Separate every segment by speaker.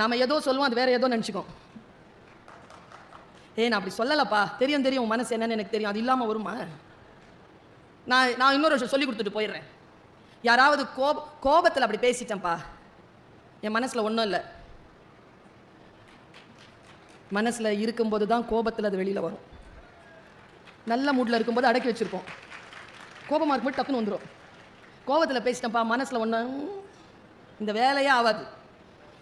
Speaker 1: நாம் ஏதோ சொல்லுவோம் அது வேறு ஏதோ நினச்சிக்கோ ஏ நான் அப்படி சொல்லலப்பா. தெரியும் தெரியும். மனசு என்னன்னு எனக்கு தெரியும். அது இல்லாமல் வருமா? நான் நான் இன்னொரு விஷயம் சொல்லி கொடுத்துட்டு போயிடுறேன். யாராவது கோப கோபத்தில் அப்படி பேசிட்டேன்ப்பா. என் மனசில் ஒன்றும் இல்லை. மனசில் இருக்கும்போது தான் கோபத்தில் அது வெளியில் வரும். நல்ல மூடில் இருக்கும்போது அடக்கி வச்சுருப்போம். கோபமாக இருக்கும்போது டக்குன்னு வந்துடும் கோபத்தில் பேசிட்டேன்ப்பா. மனசில் ஒன்று இந்த வேலையே ஆகாது.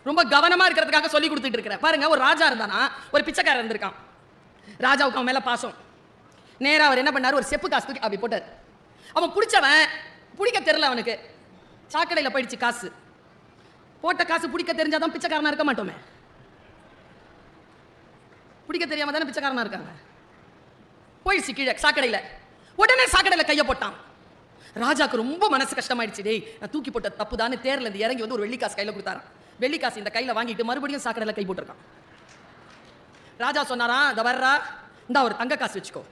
Speaker 1: ரொம்ப கவனமாக இருக்கிறதுக்காக சொல்லி கொடுத்துட்டு இருக்கிறேன். பாருங்க ஒரு ராஜா இருந்தானா ஒரு பிச்சைக்காரர் இருந்திருக்கான். ராஜாவுக்கு அவன் மேலே பாசம். நேராக அவர் என்ன பண்ணாரு? ஒரு செப்பு காசு தூக்கி அப்படி போட்டார். அவன் பிடிச்சவன் பிடிக்க தெரில அவனுக்கு. சாக்கடையில் போயிடுச்சு காசு. போட்ட காசு பிடிக்க தெரிஞ்சாதான் பிச்சைக்காரனா இருக்க மாட்டோமே. பிடிக்க தெரியாம தானே பிச்சைக்காரனா இருக்காங்க. போயிடுச்சு கீழே சாக்கடையில். உடனே சாக்கடையில் கையை போட்டான். ராஜாக்கு ரொம்ப மனசு கஷ்டமாயிடுச்சு. டேய் நான் தூக்கி போட்ட தப்பு தானே தேர்ல இருந்து இறங்கி வந்து ஒரு வெள்ளிக்காசு கையில் கொடுத்தாரான் வெள்ளிக்காசு இந்த கையில் வாங்கிட்டு மறுபடியும் சாக்கடையில் கை போட்டிருக்கான். ராஜா சொன்னாராம் இந்த வர்றா இந்த ஒரு தங்க காசு வச்சுக்கோ.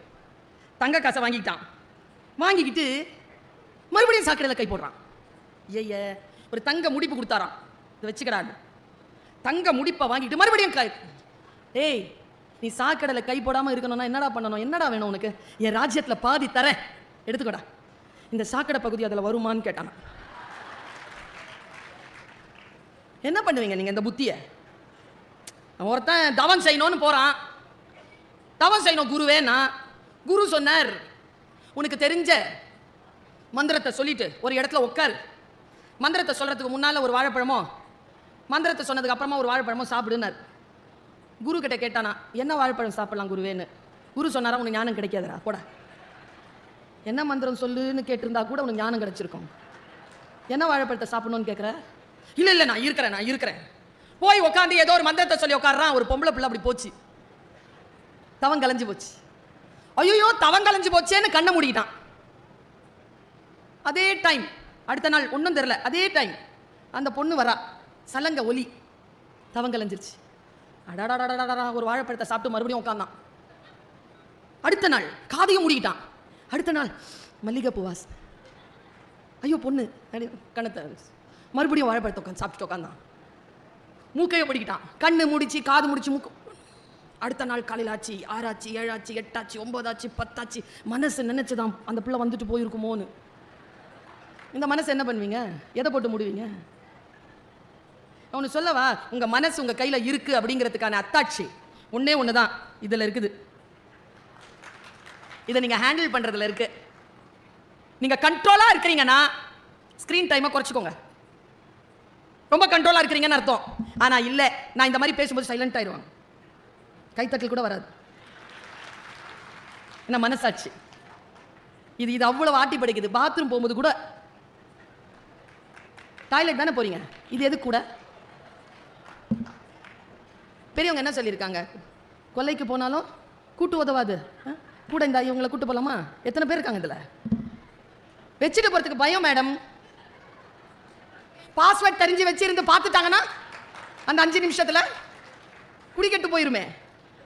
Speaker 1: தங்க காசை வாங்கிக்கிட்டான். வாங்கிக்கிட்டு மறுபடியும் சாக்கடையில் கை போடுறான். ஏய ஒரு தங்க முடிப்பு கொடுத்தாராம். இதை வச்சுக்கிறாரு தங்க முடிப்பை வாங்கிட்டு மறுபடியும் கை ஏய் நீ சாக்கடையில் கை போடாமல் இருக்கணும்னா என்னடா பண்ணணும்? என்னடா வேணும் உனக்கு? என் ராஜ்யத்தில் பாதி தரேன். எடுத்துக்கோடா. இந்த சாக்கடை பகுதி அதில் வருமான்னு கேட்டான் என்ன பண்ணுவீங்க நீங்கள் இந்த புத்தியை? ஒருத்தன் தவம் செய்யணும்னு போகிறான் தவம் செய்யணும் குருவேனா குரு சொன்னார் உனக்கு தெரிஞ்ச மந்திரத்தை சொல்லிட்டு ஒரு இடத்துல உட்கார் மந்திரத்தை சொல்கிறதுக்கு முன்னால் ஒரு வாழைப்பழமோ மந்திரத்தை சொன்னதுக்கு அப்புறமா ஒரு வாழைப்பழமோ சாப்பிடுனார் குரு கிட்ட கேட்டானா என்ன வாழைப்பழம் சாப்பிடலாம் குருவேன்னு? குரு சொன்னாரா உனக்கு ஞானம் கிடைக்காதரா போட. என்ன மந்திரம் சொல்லுன்னு கேட்டிருந்தா கூட உனக்கு ஞானம் கிடைச்சிருக்கும். என்ன வாழைப்பழத்தை சாப்பிடணும்னு கேட்குற இல்லை இல்லை நான் இருக்கிறேன் நான் இருக்கிறேன். போய் உட்காந்து ஏதோ ஒரு மந்திரத்தை சொல்லி உட்காடுறான் ஒரு பொம்பளை பிள்ளை அப்படி போச்சு. தவம் கலைஞ்சு போச்சு. ஐயோ தவம் கலைஞ்சு போச்சேன்னு கண்ணை மூடிக்கிட்டான். அதே டைம் அடுத்த நாள் ஒன்றும் தெரில அதே டைம் அந்த பொண்ணு வரா. சலங்க ஒலி. தவம் கலைஞ்சிருச்சு. அடாடாடாடாடா ஒரு வாழைப்பழத்தை சாப்பிட்டு மறுபடியும் உட்காந்தான் அடுத்த நாள் காதையும் மூடிக்கிட்டான் அடுத்த நாள் மல்லிகைப்பூ வாசனை ஐயோ பொண்ணு கணத்தை மறுபடியும் வாழைப்பழத்தை உட்காந்து சாப்பிட்டு உட்காந்தான் மூக்கையை முடிக்கிட்டான் கண்ணு முடிச்சு காது முடிச்சு மூக்கு. அடுத்த நாள் காலையில் ஆச்சு ஆறாச்சு ஏழாச்சு எட்டாச்சு ஒன்பதாச்சு பத்தாச்சு. மனசு நினைச்சுதான் அந்த பிள்ளை வந்துட்டு போயிருக்குமோன்னு. இந்த மனசு என்ன பண்ணுவீங்க? எதை போட்டு முடிவீங்க? அவனு சொல்லவா உங்கள் மனசு உங்கள் கையில் இருக்குது அப்படிங்கிறதுக்கான அத்தாட்சி. ஒன்றே ஒன்று தான் இதில் இருக்குது. இதை நீங்கள் ஹேண்டில் பண்ணுறதுல இருக்கு. நீங்கள் கண்ட்ரோலாக இருக்கிறீங்கன்னா ஸ்க்ரீன் டைமை குறைச்சிக்கோங்க. ரொம்ப கண்ட்ரோலாக இருக்கிறீங்கன்னு அர்த்தம். ஆனால் இல்லை நான் இந்த மாதிரி பேசும்போது சைலண்ட் ஆயிடுவாங்க. கைத்தட்டல் கூட வராது. என்ன மனசாட்சி? இது இது அவ்வளோ ஆட்டி படைக்குது. பாத்ரூம் போகும்போது கூட டாய்லெட் தானே போறீங்க? இது எது கூட? பெரியவங்க என்ன சொல்லியிருக்காங்க? கொல்லைக்கு போனாலும் கூட்டு உதவாது. ஆ? கூட இந்த இவங்களை கூட்டு போகலாமா எத்தனை பேர் இருக்காங்க இதில்? வச்சுட்டு போகிறதுக்கு பயம் மேடம் பாஸ்வேர்ட் தெரிஞ்சு வச்சிருந்து பார்த்துட்டாங்கன்னா அந்த அஞ்சு நிமிஷத்தில் குடிக்கெட்டு போயிருமே.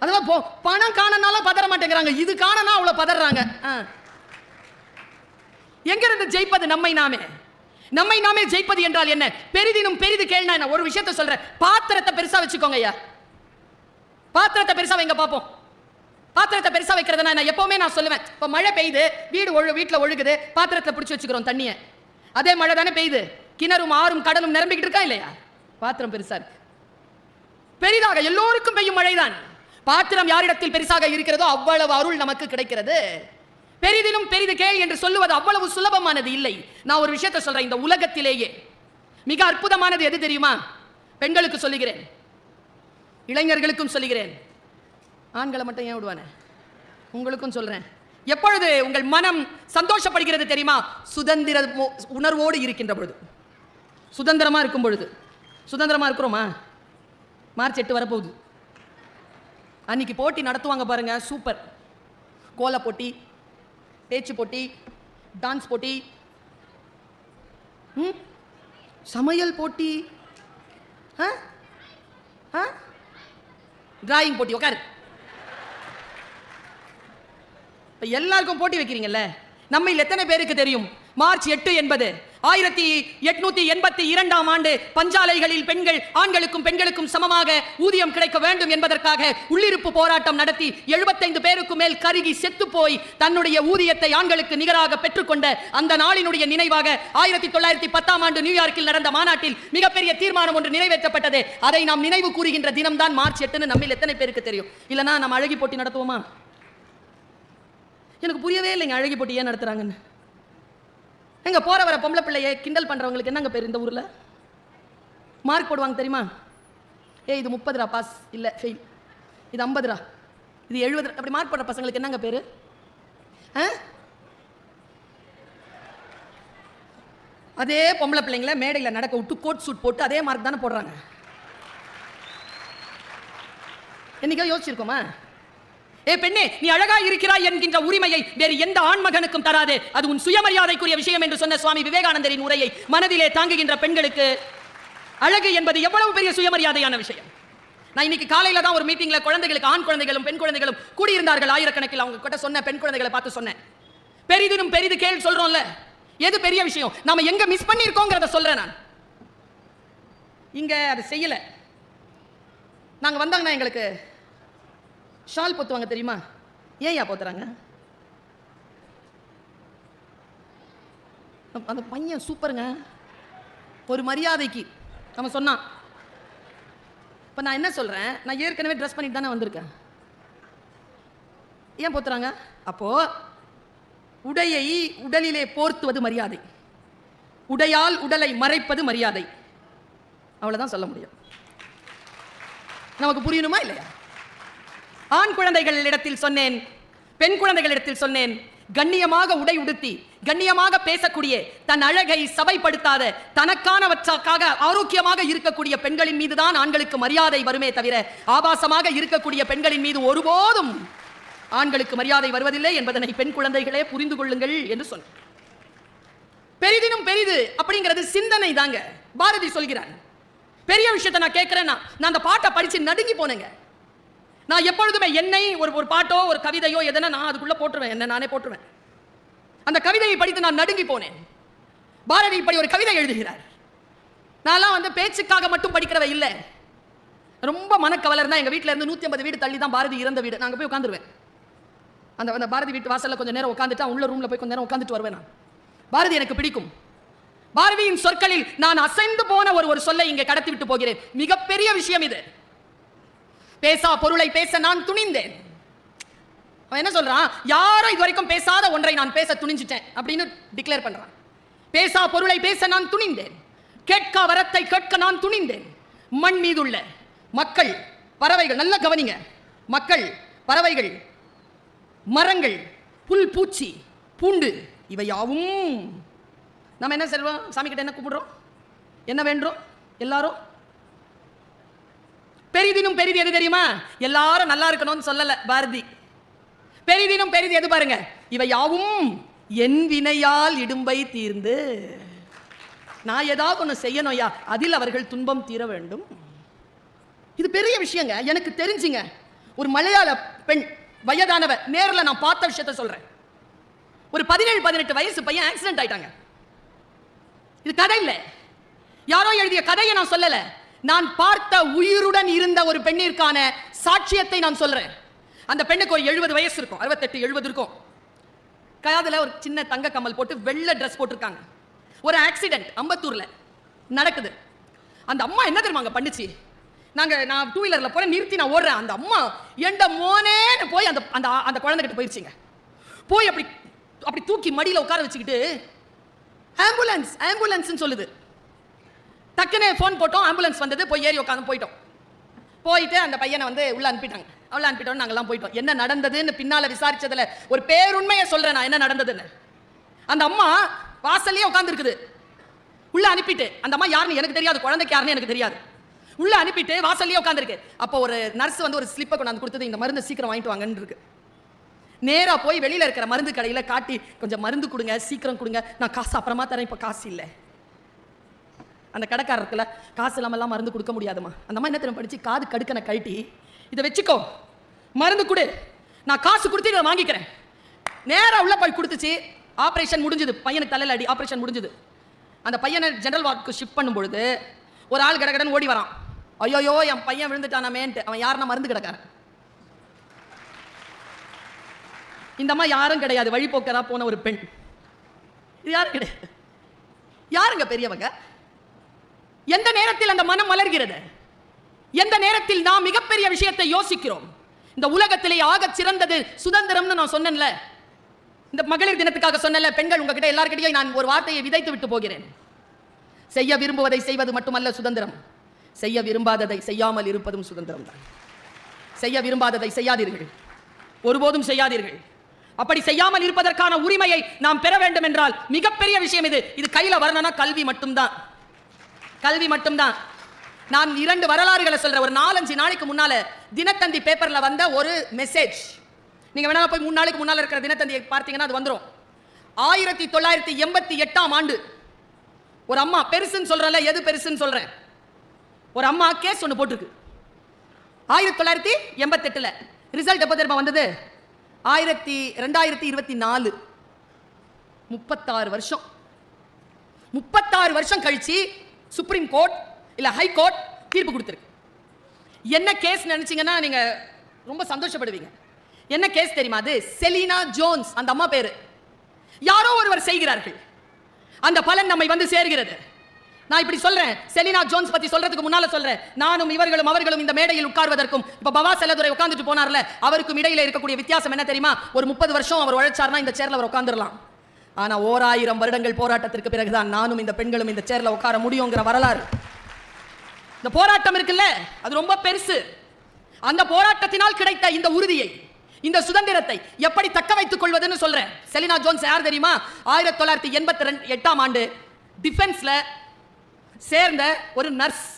Speaker 1: அதெல்லாம் போ பணம் காணனால பதற மாட்டேங்கிறாங்க. இது காணனா அவ்வளோ பதறாங்க. ஆ. எங்கிருந்து ஜெயிப்பது நம்மை நாமே? நம்மை நாமே ஜெயிப்பது என்றால் என்ன? பெரிதினும் பெரிது கேள்னா என்ன? ஒரு விஷயத்த சொல்றேன். பாத்திரத்தை பெருசா வச்சுக்கோங்க ஐயா. பாத்திரத்தை பெருசா வைங்க பார்ப்போம் பாத்திரத்தை பெருசா வைக்கிறதுனா நான் எப்பவுமே நான் சொல்லுவேன். இப்போ மழை பெய்யுது வீடு ஒழு வீட்டில் ஒழுகுது பாத்திரத்தில் பிடிச்சி வச்சுக்கிறோம் தண்ணியை. அதே மழை தானே பெய்யுது. கிணறும் ஆறும் கடலும் நிரம்பிக்கிட்டு இருக்கா இல்லையா? பாத்திரம் பெருசா இருக்கு. பெரிதாக எல்லோருக்கும் பெய்யும் மழைதான். பாத்திரம் யாரிடத்தில் பெருசாக இருக்கிறதோ அவ்வளவு அருள் நமக்கு கிடைக்கிறது. பெரிதிலும் பெரிது கேள் என்று சொல்லுவது அவ்வளவு சுலபமானது இல்லை. நான் ஒரு விஷயத்தை சொல்றேன் இந்த உலகத்திலேயே. மிக அற்புதமானது எது தெரியுமா? பெண்களுக்கு சொல்லுகிறேன். இளைஞர்களுக்கும் சொல்லுகிறேன். ஆண்களை மட்டும் ஏன் விடுவானே? உங்களுக்கும் சொல்றேன். எப்பொழுது உங்கள் மனம் சந்தோஷப்படுகிறது தெரியுமா? சுதந்திர உணர்வோடு இருக்கின்ற பொழுது. சுதந்திரமாக இருக்கும் பொழுது. சுதந்திரமாக இருக்கிறோமா? மார்ச் எட்டு வரப்போகுது. அன்னைக்கு போட்டி நடத்துவாங்க பாருங்கள் சூப்பர். கோல போட்டி பேச்சு போட்டி டான்ஸ் போட்டி. ம்? சமையல் போட்டி. ஆ? ஆ? டிராயிங் போட்டி உட்காரு இப்போ எல்லாருக்கும் போட்டி வைக்கிறீங்கல்ல? நம்மையில் எத்தனை பேருக்கு தெரியும்? மார்ச் எட்டு என்பது ஆயிரத்தி எட்நூத்தி எண்பத்தி இரண்டாம் ஆண்டு பஞ்சாலைகளில் பெண்கள் ஆண்களுக்கும் பெண்களுக்கும் சமமாக ஊதியம் கிடைக்க வேண்டும் என்பதற்காக உள்ளிருப்பு போராட்டம் நடத்தி எழுபத்தைந்து பேருக்கு மேல் கருகி செத்து போய் தன்னுடைய ஊதியத்தை ஆண்களுக்கு நிகராக பெற்றுக்கொண்ட அந்த நாளினுடைய நினைவாக ஆயிரத்தி தொள்ளாயிரத்தி பத்தாம் ஆண்டு நியூயார்க்கில் நடந்த மாநாட்டில் மிகப்பெரிய தீர்மானம் ஒன்று நிறைவேற்றப்பட்டது. அதை நாம் நினைவு கூறுகின்ற தினம்தான் மார்ச் எட்டுன்னு நம்மில் எத்தனை பேருக்கு தெரியும்? இல்லைனா நம்ம அழகி போட்டி நடத்துவோமா? எனக்கு புரியவே இல்லைங்க அழகி போட்டி ஏன் நடத்துறாங்கன்னு. எங்க போற வர பொம்பளை பிள்ளைய கிண்டல் பண்றவங்களுக்கு என்னங்க பேர் இந்த ஊர்ல? மார்க் போடுவாங்க தெரியுமா? ஏய் இது முப்பது ரூபா பாஸ் இல்லை ஃபெயில் இது ஐம்பது ரூபா இது எழுபது அப்படி மார்க் போடுற பசங்களுக்கு என்னங்க பேர்? ஆ? அதே பொம்பளை பிள்ளைங்கள மேடையில் நடக்க விட்டு கோட் சூட் போட்டு அதே மார்க் தானே போடுறாங்க. என்னைக்கோ யோசிச்சிருக்கோமா? ஏ பெண்ணே நீ அழகா இருக்கிறாய் என்கின்ற உரிமையை வேறு எந்த ஆண்மகனுக்கும் தராதே. அது உன் சுயமரியாதைக்குரிய விஷயம் என்று சொன்ன சுவாமி விவேகானந்தரின் உரையை மனதிலே தாங்குகின்ற பெண்களுக்கு அழகு என்பது எவ்வளவு பெரிய சுயமரியாதையான விஷயம். நான் இன்னைக்கு காலையில தான் ஒரு மீட்டிங்ல குழந்தைகளுக்கு ஆண் குழந்தைகளும் பெண் குழந்தைகளும் கூடியிருந்தார்கள். ஆயிரக்கணக்கில் அவங்க கிட்ட சொன்ன பெண் குழந்தைகளை பார்த்து சொன்னேன். பெரிதினும் பெரிது கேள் சொல்றோம்ல. எது பெரிய விஷயம்? நாம எங்க மிஸ் பண்ணியிருக்கோங்கிறத சொல்றேன் நான். இங்க அதை செய்யல. நாங்க வந்தாங்கன்னா எங்களுக்கு ஷால் பொத்துவாங்க தெரியுமா? ஏன்யா போத்துறாங்க? அந்த பையன் சூப்பருங்க. ஒரு மரியாதைக்கு நம்ம சொன்னான். இப்போ நான் என்ன சொல்கிறேன் நான் ஏற்கனவே ட்ரெஸ் பண்ணிட்டு தானே வந்திருக்கேன். ஏன் போத்துறாங்க? அப்போ உடையை உடலிலே போர்த்துவது மரியாதை. உடையால் உடலை மறைப்பது மரியாதை. அவ்வளோதான் சொல்ல முடியும். நமக்கு புரியணுமா இல்லையா? ஆண் குழந்தைகளிடத்தில் சொன்னேன் பெண் குழந்தைகளிடத்தில் சொன்னேன் கண்ணியமாக உடை உடுத்தி கண்ணியமாக பேசக்கூடிய தன் அழகை சபைப்படுத்தாத தனக்கானவற்றாக்காக ஆரோக்கியமாக இருக்கக்கூடிய பெண்களின் மீது தான் ஆண்களுக்கு மரியாதை வருமே தவிர ஆபாசமாக இருக்கக்கூடிய பெண்களின் மீது ஒருபோதும் ஆண்களுக்கு மரியாதை வருவதில்லை என்பதனை பெண் குழந்தைகளே புரிந்து கொள்ளுங்கள் என்று சொன்ன பெரிதினும் பெரிது அப்படிங்கிறது சிந்தனை தாங்க. பாரதி சொல்கிறான். பெரிய விஷயத்தை நான் கேட்கிறேன்னா நான் அந்த பாட்டை படிச்சு நடுங்கி போனேங்க. நான் எப்பொழுதுமே என்னை ஒரு ஒரு பாட்டோ ஒரு கவிதையோ எதனா நான் அதுக்குள்ள போட்டுருவேன். என்ன நானே போட்டுருவேன். அந்த கவிதையை படித்து நான் நடுங்கி போனேன். பாரதி இப்படி ஒரு கவிதை எழுதுகிறார். நான்லாம் வந்து பேச்சுக்காக மட்டும் படிக்கிறவ இல்லை. ரொம்ப மனக்கவலை தான் எங்க வீட்ல இருந்து நூத்தி ஐம்பது வீடு தள்ளி தான் பாரதி இறந்த வீடு. நாங்கள் போய் உட்காந்துருவேன். அந்த அந்த பாரதி வீட்டு வாசலில் கொஞ்ச நேரம் உட்காந்துட்டு உள்ள ரூம்ல போய் கொஞ்ச நேரம் உட்காந்துட்டு வருவேன் நான். பாரதி எனக்கு பிடிக்கும். பாரதியின் சொற்களில் நான் அசைந்து போன ஒரு ஒரு சொல்லை இங்கே கடத்தி விட்டு போகிறேன். மிகப்பெரிய விஷயம் இது. பேசா பொருளை பேச நான் துணிந்தேன். அவன் என்ன சொல்றான்? யாரும் இது வரைக்கும் பேசாத ஒன்றை நான் பேச துணிஞ்சிட்டேன் அப்படின்னு டிக்ளேர் பண்றான். பேசா பொருளை பேச நான் துணிந்தேன். கேட்க வரத்தை கேட்க நான் துணிந்தேன். மண் மீதுள்ள மக்கள் பறவைகள் நல்ல கவனிங்க. மக்கள் பறவைகள் மரங்கள் புல் பூச்சி பூண்டு இவை யாவும். நம்ம என்ன செல்வோம்? சாமி கிட்ட என்ன கூப்பிடுறோம்? என்ன வேண்டுறோம்? எல்லாரும்? பெரிதினும் பெரிது எது தெரியுமா? எல்லாரும் நல்லா இருக்கணும்னு சொல்லல பாரதி. பெரிதினும் பெரிது எது பாருங்க? இவை யாவும் என் வினையால் இடும்பை தீர்ந்து. நான் ஏதாவது ஒன்று செய்யணும்யா அதில் அவர்கள் துன்பம் தீர வேண்டும். இது பெரிய விஷயங்க எனக்கு தெரிஞ்சுங்க. ஒரு மலையாள பெண் வயதானவ நேரில் நான் பார்த்த விஷயத்த சொல்கிறேன் ஒரு பதினேழு பதினெட்டு வயசு பையன் ஆக்சிடென்ட் ஆயிட்டாங்க. இது கதை இல்லை. யாரோ எழுதிய கதையை நான் சொல்லலை. நான் பார்த்த உயிருடன் இருந்த ஒரு பெண்ணிற்கான சாட்சியத்தை நான் சொல்றேன். அந்த பெண்ணுக்கு ஒரு எழுபது வயசு இருக்கும். அறுபத்தெட்டு எழுபது இருக்கும். காதுல ஒரு சின்ன தங்க கம்மல் போட்டு வெள்ளை ட்ரெஸ் போட்டிருக்காங்க. ஒரு ஆக்சிடென்ட் அம்பத்தூர்ல நடக்குது. அந்த அம்மா என்ன தெரியுமா அங்க பண்ணுச்சு? நாங்க நான் டூ வீலர்ல போறேன் நிறுத்தி நான் ஓடுறேன். அந்த அம்மா எண்ட மோனேன்னு போய் அந்த அந்த அந்த குழந்தைகிட்ட போயிருச்சுங்க. போய் அப்படி அப்படி தூக்கி மடியில உட்கார வச்சுக்கிட்டு ஆம்புலன்ஸ் ஆம்புலன்ஸ்னு சொல்லுது. டக்குன்னு ஃபோன் போட்டோம் ஆம்புலன்ஸ் வந்தது போய் ஏறி உட்காந்து போயிட்டோம். போயிட்டு அந்த பையனை வந்து உள்ள அனுப்பிட்டாங்க. அவ்வளோ அனுப்பிட்டோம் நாங்கள்லாம் போயிட்டோம். என்ன நடந்ததுன்னு பின்னால் விசாரித்ததில் ஒரு பேருண்மையை சொல்கிறேன் நான் என்ன நடந்ததுன்னு. அந்த அம்மா வாசல்லையே உட்காந்துருக்குது உள்ள அனுப்பிட்டு அந்த அம்மா யாருன்னு எனக்கு தெரியாது குழந்தைக்கு யாருன்னு எனக்கு தெரியாது. உள்ள அனுப்பிட்டு வாசல்லையே உட்காந்துருக்கு அப்போ ஒரு நர்ஸ் வந்து ஒரு ஸ்லிப்பை கொண்டாந்து கொடுத்தது இந்த மருந்து சீக்கிரம் வாங்கிட்டு வாங்கன்னு இருக்கு. நேராக போய் வெளியில் இருக்கிற மருந்து கடையில் காட்டி கொஞ்சம் மருந்து கொடுங்க சீக்கிரம் கொடுங்க நான் காசு அப்புறமா தரேன் இப்போ காசு இல்லை. அந்த கடைக்காரருக்குல காசு இல்லாமல்லாம் மருந்து கொடுக்க முடியாதுமா அந்த மாதிரி என்ன தெரியும் படிச்சு? காது கடுக்கனை கழட்டி இதை வச்சுக்கோ. மருந்து கொடு. நான் காசு கொடுத்து இதை வாங்கிக்கிறேன். நேரா உள்ள போய் கொடுத்துச்சு. ஆபரேஷன் முடிஞ்சது. பையனுக்கு தலையில் அடி. ஆபரேஷன் முடிஞ்சது. அந்த பையனை ஜெனரல் வார்டுக்கு ஷிஃப்ட் பண்ணும்பொழுது ஒரு ஆள் கடகடன் ஓடி வரான். ஐயோயோ என் பையன் விழுந்துட்டானாமேன்ட்டு. அவன் யாருன்னா மருந்து கிடக்காரன்? இந்த அம்மா யாரும் கிடையாது. வழிபோக்கரா போன ஒரு பெண். இது யாரும் கிடையாது? யாருங்க பெரியவங்க? எந்த நேரத்தில் அந்த மனம் மலர்கிறது? எந்த நேரத்தில் நாம் மிகப்பெரிய விஷயத்தை யோசிக்கிறோம்? இந்த உலகத்திலே ஆகச் சிறந்தது சுதந்திரம்னு நான் சொன்னேன்ல. இந்த மகளிர் தினத்துக்காக சொன்னல பெண்கள் உங்ககிட்ட எல்லார்கிட்டையும் நான் ஒரு வார்த்தையை விதைத்து விட்டு போகிறேன். செய்ய விரும்புவதை செய்வது மட்டுமல்ல சுதந்திரம். செய்ய விரும்பாததை செய்யாமல் இருப்பதும் சுதந்திரம் தான். செய்ய விரும்பாததை செய்யாதீர்கள். ஒருபோதும் செய்யாதீர்கள். அப்படி செய்யாமல் இருப்பதற்கான உரிமையை நாம் பெற வேண்டும் என்றால் மிகப்பெரிய விஷயம் இது. இது கையில் வரணும்னா கல்வி மட்டும்தான். கல்வி மட்டும்தான். நான் இரண்டு வரலாறுகளை சொல்கிறேன் ஒரு நாலஞ்சு நாளைக்கு முன்னால் தினத்தந்தி பேப்பரில் வந்த ஒரு மெசேஜ் நீங்கள் வேணால் போய் மூணு நாளைக்கு முன்னால் இருக்கிற தினத்தந்தியை பார்த்தீங்கன்னா அது வந்துடும் ஆயிரத்தி தொள்ளாயிரத்தி எண்பத்தி எட்டாம் ஆண்டு. ஒரு அம்மா பெருசுன்னு சொல்கிறல்ல எது பெருசுன்னு சொல்கிறேன் ஒரு அம்மா கேஸ் ஒன்று போட்டிருக்கு. ஆயிரத்தி தொள்ளாயிரத்தி எண்பத்தெட்டில். ரிசல்ட் எப்போ தெரியுமா வந்தது? ஆயிரத்தி ரெண்டாயிரத்தி இருபத்தி நாலு. முப்பத்தாறு வருஷம். முப்பத்தாறு வருஷம் கழிச்சு சுப்ரீம் கோர்ட் இல்லை ஹை கோர்ட் தீர்ப்பு கொடுத்துருக்கு. என்ன கேஸ் நினச்சிங்கன்னா நீங்கள் ரொம்ப சந்தோஷப்படுவீங்க. என்ன கேஸ் தெரியுமா அது? செலினா ஜோன்ஸ் அந்த அம்மா பேர். யாரோ ஒருவர் செய்கிறார்கள். அந்த பலன் நம்மை வந்து சேர்கிறது. நான் இப்படி சொல்றேன். செலினா ஜோன்ஸ் பத்தி சொல்றதுக்கு முன்னால சொல்றேன். நானும் இவர்களும் அவர்களும் இந்த மேடையில் உட்கார்வதற்கும் இப்ப பவா செல்லதுரை உட்கார்ந்துட்டு போனார்ல அவருக்கும் இடையில இருக்கக்கூடிய வித்தியாசம் என்ன தெரியுமா? ஒரு முப்பது வருஷம் அவர் உழைச்சார்னா இந்த சேர்ல அவர் உட்காந்துடலாம் ஆனா ஆயிரம் வருடங்கள் போராட்டத்திற்கு பிறகுதான் நானும் இந்த பெண்களும் இந்த சேர்ல உட்கார முடியுங்கிற வரலாறு. இந்த போராட்டம் இருக்குல்ல அது ரொம்ப பெருசு. அந்த போராட்டத்தினால் கிடைத்த இந்த உறுதியை இந்த சுதந்திரத்தை எப்படி தக்க வைத்துக் கொள்வதுன்னு சொல்றேன். செலினா ஜோன்ஸ் யார் தெரியுமா? ஆயிரத்தி தொள்ளாயிரத்தி எண்பத்தி ரெண்டு எட்டாம் ஆண்டு டிஃபென்ஸ்ல சேர்ந்த ஒரு நர்ஸ்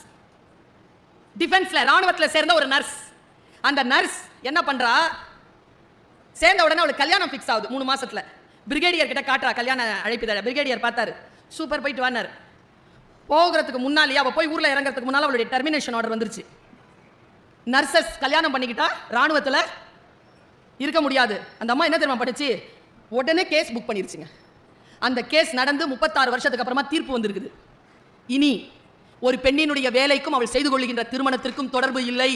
Speaker 1: டிஃபென்ஸ்ல ராணுவத்துல சேர்ந்த ஒரு நர்ஸ் அந்த நர்ஸ் என்ன பண்றா? சேர்ந்த உடனே அவளுக்கு கல்யாணம் ஃபிக்ஸ் ஆகுது மூணு மாசத்துல. பிரிகேடியர் கிட்ட காட்டுறா கல்யாண அழைப்பிதழ பிரிகேடியர் பார்த்தாரு. சூப்பர் போயிட்டு வானாரு போகிறதுக்கு முன்னாலேயே அவள் போய் ஊரில் இறங்குறதுக்கு முன்னால் அவளுடைய டெர்மினேஷன் ஆர்டர் வந்துருச்சு. நர்சஸ் கல்யாணம் பண்ணிக்கிட்டா ராணுவத்தில் இருக்க முடியாது. அந்த அம்மா என்ன தெரியுமா படிச்சு உடனே கேஸ் புக் பண்ணிருச்சுங்க. அந்த கேஸ் நடந்து முப்பத்தாறு வருஷத்துக்கு அப்புறமா தீர்ப்பு வந்திருக்குது. இனி ஒரு பெண்ணினுடைய வேலைக்கும் அவள் செய்து கொள்கின்ற திருமணத்திற்கும் தொடர்பு இல்லை.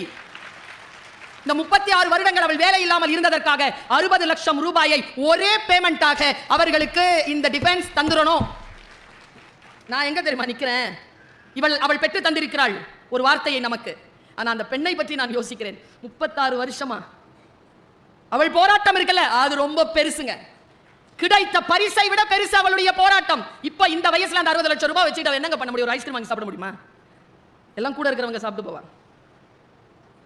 Speaker 1: இந்த முப்பத்தி ஆறு வருடங்கள் அவள் வேலை இல்லாமல் இருந்ததற்காக அறுபது லட்சம் ரூபாயை ஒரே பேமெண்ட்டாக அவர்களுக்கு இந்த டிஃபென்ஸ் தந்துடணும். நான் எங்க தெரியுமா நிக்கிறேன்? இவள் அவள் பெற்று தந்திருக்கிறாள். ஒரு வார்த்தையை நமக்கு. ஆனா அந்த பெண்ணை பற்றி நான் யோசிக்கிறேன். முப்பத்தாறு வருஷமா. அவள் போராட்டம் இருக்குல்ல அது ரொம்ப பெருசுங்க. கிடைத்த பரிசை விட பெருசு அவளுடைய போராட்டம். இப்போ இந்த வயசுல அந்த அறுபது லட்சம் ரூபாய் வச்சுட்டு அவ என்னங்க பண்ண முடியும்? ஒரு ஐஸ்கிரீம் வாங்கி சாப்பிட முடியுமா? எல்லாம் கூட இருக்கிறவங்க சாப்பிட்டு போவாங்க.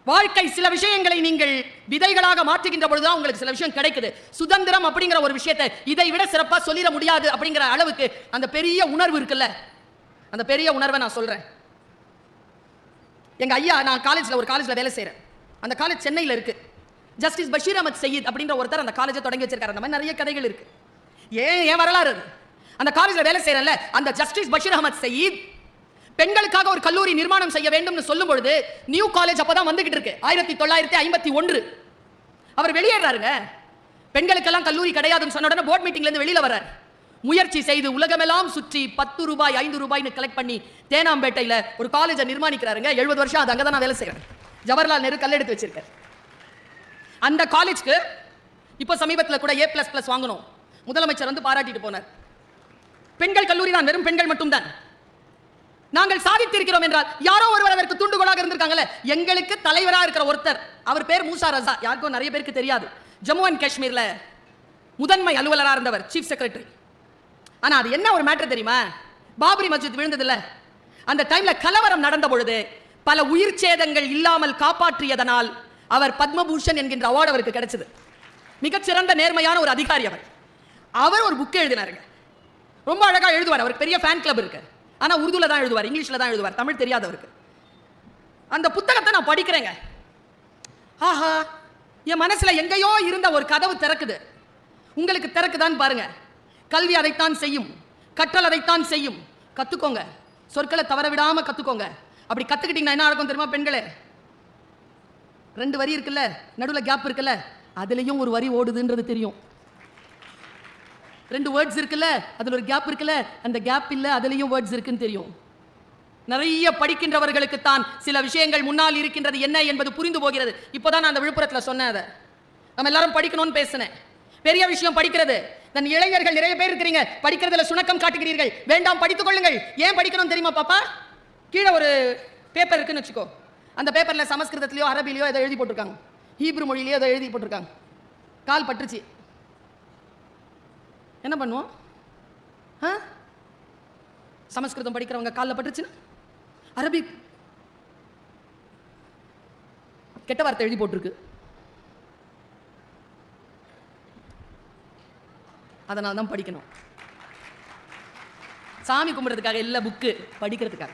Speaker 1: வாழ்க்கை சில விஷயங்களை நீங்கள் விதைகளாக மாற்றுகின்ற பொழுதுதான் உங்களுக்கு சில விஷயம் கிடைக்குது. சுதந்திரம் அப்படிங்கிற ஒரு விஷயத்தை இதை விட சிறப்பாக சொல்லிட முடியாது அப்படிங்கிற அளவுக்கு அந்த பெரிய உணர்வு இருக்குல்ல? அந்த பெரிய உணர்வை நான் சொல்றேன். எங்க ஐயா நான் காலேஜ்ல ஒரு காலேஜ்ல வேலை செய்கிறேன் அந்த காலேஜ் சென்னையில இருக்கு. ஜஸ்டிஸ் பஷீர் அஹமத் சயீத் அப்படின்ற ஒருத்தர் அந்த காலேஜை தொடங்கி வச்சிருக்காரு. அந்த மாதிரி நிறைய கதைகள் இருக்கு. ஏன் ஏன் வரலாறு அது? அந்த காலேஜ்ல வேலை செய்கிறேன்ல அந்த ஜஸ்டிஸ் பஷீர் அகமத் சயீத் பெண்களுக்காக ஒரு கல்லூரி நிர்மாணம் செய்ய வேண்டும்னு சொல்லும் பொழுது நியூ காலேஜ் அப்பதான் வந்துகிட்டு இருக்கு. ஆயிரத்தி தொள்ளாயிரத்தி ஐம்பத்தி ஒன்று. அவர் வெளியேறாருங்க. பெண்களுக்கெல்லாம் கல்லூரி கிடையாதுன்னு சொன்ன உடனே போர்ட் மீட்டிங்ல இருந்து வெளியில வர்றார். முயற்சி செய்து உலகமெல்லாம் சுற்றி பத்து ரூபாய் ஐந்து ரூபாய்னு கலெக்ட் பண்ணி தேனாம்பேட்டையில ஒரு காலேஜை நிர்மாணிக்கிறாருங்க. எழுபது வருஷம் அது அங்கே தான் நான் வேலை செய்கிறேன் ஜவஹர்லால் நேரு கல்லெடுத்து வச்சிருக்காரு. அந்த காலேஜ்க்கு இப்போ சமீபத்தில் கூட ஏ பிளஸ் பிளஸ் வாங்கணும். முதலமைச்சர் வந்து பாராட்டிட்டு போனார். பெண்கள் கல்லூரி தான் வெறும் பெண்கள் மட்டும்தான். நாங்கள் சாதித்திருக்கிறோம் என்றால் யாரோ ஒருவர் அதற்கு தூண்டுகோலாக இருந்திருக்காங்கல்ல? எங்களுக்கு தலைவராக இருக்கிற ஒருத்தர். அவர் பேர் மூசா ரசா. யாருக்கும் நிறைய பேருக்கு தெரியாது. ஜம்மு அண்ட் காஷ்மீர்ல முதன்மை அலுவலராக இருந்தவர் சீஃப் செக்ரட்டரி ஆனா அது என்ன ஒரு மேட்டர் தெரியுமா? பாபரி மஸ்ஜித் விழுந்ததுல. அந்த டைம்ல கலவரம் நடந்த பொழுது பல உயிர் சேதங்கள் இல்லாமல் காப்பாற்றியதனால் அவர் பத்மபூஷன் என்கின்ற அவார்டு அவருக்கு கிடைச்சது. மிகச்சிறந்த நேர்மையான ஒரு அதிகாரி அவர். அவர் ஒரு புக் எழுதினாருங்க. ரொம்ப அழகா எழுதுவார். அவருக்கு பெரிய ஃபேன் கிளப் இருக்கு. ஆனால் உருதுல தான் எழுதுவார் இங்கிலீஷில் தான் எழுதுவார் தமிழ் தெரியாதவருக்கு. அந்த புத்தகத்தை நான் படிக்கிறேங்க. ஆஹா என் மனசுல எங்கேயோ இருந்த ஒரு கதவு திறக்குது. உங்களுக்கு திறக்குதான்னு பாருங்க. கல்வி அதைத்தான் செய்யும். கற்றல் அதைத்தான் செய்யும். கத்துக்கோங்க. சொற்களை தவற விடாம கத்துக்கோங்க. அப்படி கத்துக்கிட்டீங்கன்னா என்ன நடக்கும் தெரியுமா பெண்களே? ரெண்டு வரி இருக்குல்ல நடுவுல கேப் இருக்குல்ல அதுலயும் ஒரு வரி ஓடுதுன்றது தெரியும். ரெண்டு வேர்ட்ஸ் இருக்குல்ல அதுல ஒரு கேப் இருக்குல்ல அந்த கேப் இல்ல அதுலயும் வேர்ட்ஸ் இருக்குன்னு தெரியும். நிறைய படிக்கின்றவர்களுக்கு தான் சில விஷயங்கள் முன்னால் இருக்கின்றது என்ன என்பது புரிந்து போகிறது. இப்போதான் நான் அந்த விழுப்புரத்துல சொன்னேன் அதை. நம்ம எல்லாரும் படிக்கணும்னு பேசினேன். பெரிய விஷயம் படிக்கிறது. தன் இளைஞர்கள் நிறைய பேர் இருக்கிறீங்க படிக்கிறதுல சுணக்கம் காட்டுகிறீர்கள். வேண்டாம் படித்துக் கொள்ளுங்கள். ஏன் படிக்கணும் தெரியுமா பாப்பா? கீழே ஒரு பேப்பர் இருக்குன்னு வச்சுக்கோ. அந்த பேப்பர்ல சமஸ்கிருதத்திலயோ அரபிலையோ ஏதோ எழுதி போட்டிருக்காங்க. ஹீப்ரு மொழியிலயோ ஏதோ எழுதி போட்டிருக்காங்க. கால் பட்டுருச்சு. என்ன பண்ணுவோம்? ஆ? சமஸ்கிருதம் படிக்கிறவங்க காலில் பட்டுச்சுன்னா அரபிக் கெட்ட வார்த்தை எழுதி போட்டிருக்கு. அதனால தான் படிக்கணும். சாமி கும்பிட்றதுக்காக இல்லை புக்கு படிக்கிறதுக்காக.